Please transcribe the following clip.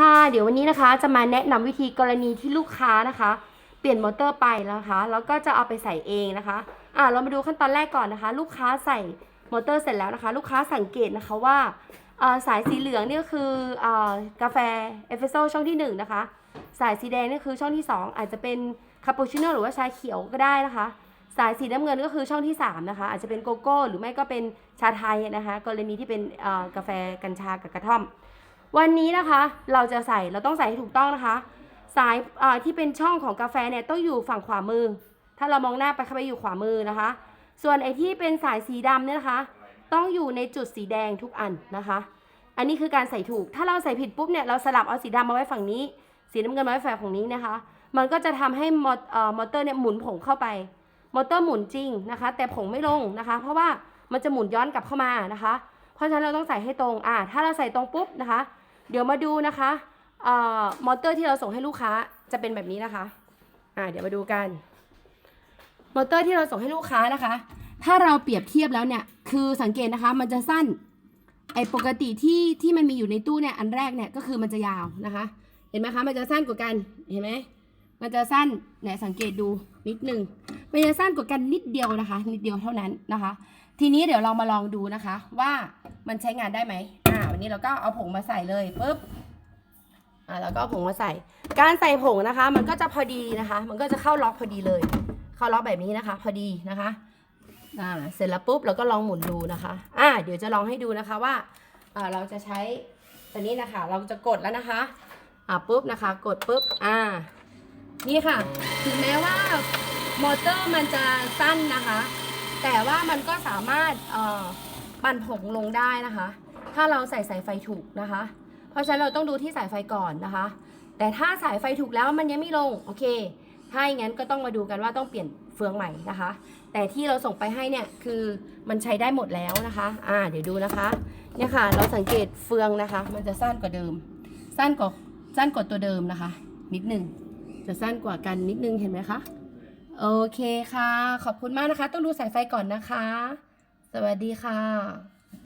ค่ะเดี๋ยววันนี้นะคะจะมาแนะนำวิธีกรณีที่ลูกค้านะคะ เปลี่ยนมอเตอร์ไปแล้วนะคะแล้วก็จะเอาไปใส่เองนะคะอ่าเรามาดูขั้นตอนแรกก่อนนะคะ ลูกค้าใส่มอเตอร์เสร็จแล้วนะคะ ลูกค้าสังเกตนะคะว่าสายสีเหลืองนี่ก็คืออกาแฟเอสเปรสโซ่ช่องที่หนึ่งนะคะสายสีแดงนี่คือช่องที่สองอาจจะเป็นคาปูชิโน่หรือว่าชาเขียวก็ได้นะคะ สายสีน้ำเงินก็คือช่องที่สามนะคะอาจจะเป็นโกโก้หรือไม่ก็เป็นชาไทยนะคะ กรณีที่เป็นกาแฟกัญชากับกระท่อม วันนี้นะคะเราจะใส่เราต้องใส่ให้ถูกต้องนะคะ สายที่เป็นช่องของกาแฟเนี่ยต้องอยู่ฝั่งขวามือ ถ้าเรามองหน้าไปเข้าไปอยู่ขวามือนะคะ ส่วนไอ้ที่เป็นสายสีดำเนี่ยนะคะ ต้องอยู่ในจุดสีแดงทุกอันนะคะ อันนี้คือการใส่ถูก ถ้าเราใส่ผิดปุ๊บเนี่ยเราสลับเอาสีดำมาไว้ฝั่งนี้ สีน้ำเงินมาไว้ฝั่งของนี้นะคะ มันก็จะทำให้มออมอเตอร์เนี่ยหมุนผงเข้าไป มอเตอร์หมุนจริงนะคะ แต่ผงไม่ลงนะคะ เพราะว่ามันจะหมุนย้อนกลับเข้ามานะคะ เพราะฉะนั้นเราต้องใส่ให้ตรงอ่าถ้าเราใส่ตรงปุ๊บนะคะ เดี๋ยวมาดูนะคะอมอเตอร์ที่เราส่งให้ลูกค้าจะเป็นแบบนี้นะคะอ่าเดี๋ยวมาดูกัน มอเตอร์ที่เราส่งให้ลูกค้านะคะ ถ้าเราเปรียบเทียบแล้วเนี่ย คือสังเกตนะคะ มันจะสั้น ไอ้ปกติที่ที่มันมีอยู่ในตู้เนี่ย อันแรกเนี่ยก็คือมันจะยาวนะคะ เห็นไหมคะ มันจะสั้นกว่ากัน เห็นไหมมันจะสั้นเนี่ยสังเกตดูนิดนึงมันจะสั้นกว่ากันนิดเดียวนะคะ นิดเดียวเท่านั้นนะคะ ทีนี้เดี๋ยวเรามาลองดูนะคะ ว่ามันใช้งานได้ไหม วันนี้เราก็เอาผงมาใส่เลยปุ๊บอ่าแล้วก็ผงมาใส่ การใส่ผงนะคะ มันก็จะพอดีนะคะ มันก็จะเข้าล็อกพอดีเลย เข้าล็อกแบบนี้นะคะ พอดีนะคะอ่าเสร็จแล้วปุ๊บเราก็ลองหมุนดูนะคะอ่าเดี๋ยวจะลองให้ดูนะคะว่าอ่าเราจะใช้ตัวนี้นะคะ เราจะกดแล้วนะคะอ่าปุ๊บนะคะ กดปุ๊บอ่านี่ค่ะ ถึงแม้ว่ามอเตอร์มันจะสั้นนะคะ แต่ว่ามันก็สามารถเอ่อปั่นผงลงได้นะคะ ถ้าเราใส่สายไฟถูกนะคะ เพราะฉะนั้นเราต้องดูที่สายไฟก่อนนะคะ แต่ถ้าสายไฟถูกแล้วมันยังไม่ลงโอเค ถ้าอย่างนั้นก็ต้องมาดูกันว่าต้องเปลี่ยนเฟืองใหม่นะคะ แต่ที่เราส่งไปให้เนี่ยคือมันใช้ได้หมดแล้วนะคะ อ่า เดี๋ยวดูนะคะเนี่ยค่ะ เราสังเกตเฟืองนะคะ มันจะสั้นกว่าเดิม สั้นกว่าสั้นกว่าตัวเดิมนะคะ นิดหนึ่งจะสั้นกว่ากันนิดนึงเห็นไหมคะโอเคค่ะ ขอบคุณมากนะคะ ต้องดูสายไฟก่อนนะคะ สวัสดีค่ะ